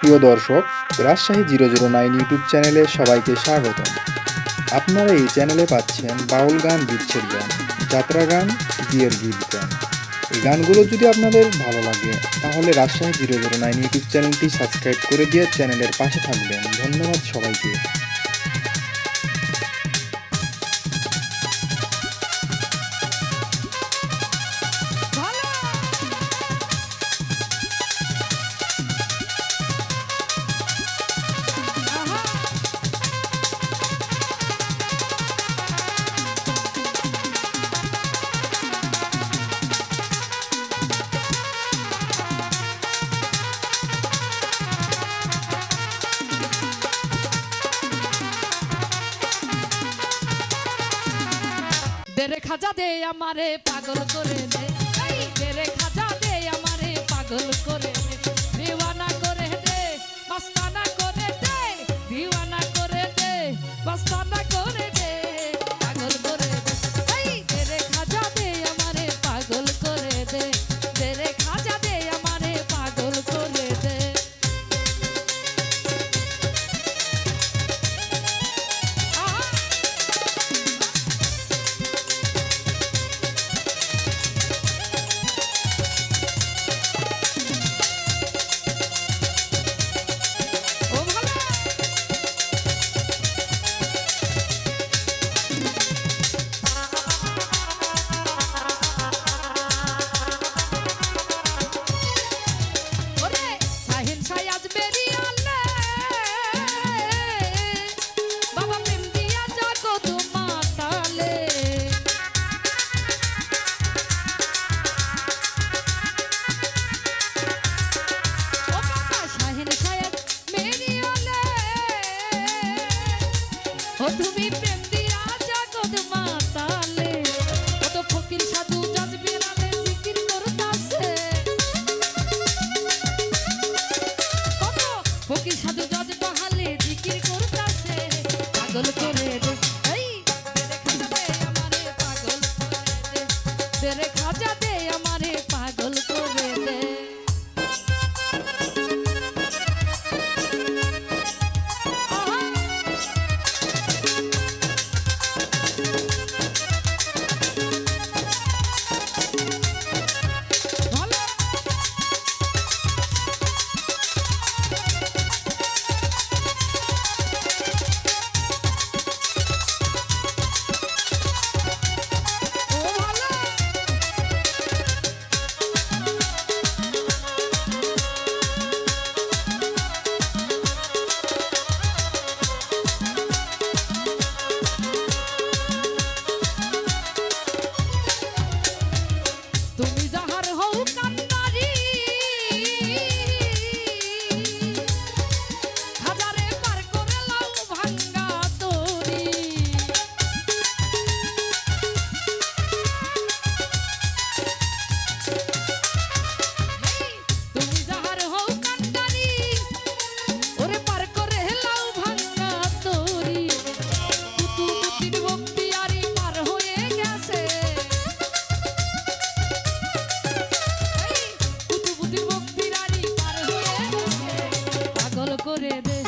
প্রিয় দর্শক, Rajshahi zero zero nine YouTube চ্যানেলে সবাইকে স্বাগতম আপনারা এই চ্যানেলে পাচ্ছেন বাউল গান বিচ্ছেদ গান, যাত্রা গান, বিয়ের গীত গান। এই গানগুলো যদি আপনাদের ভালো লাগে, তাহলে Rajshahi zero zero nine YouTube চ্যানেলটি সাবস্ক্রাইব করে দিয়ে চ্যানেলের পাশে থাকবেন। ধন্যবাদ সবাইকে। দেখা যা দে আমারে পাগল করে দেয়। তুমি প্রেম দিয়া জগৎ মাতালে কত ফকির সাধু করে দে।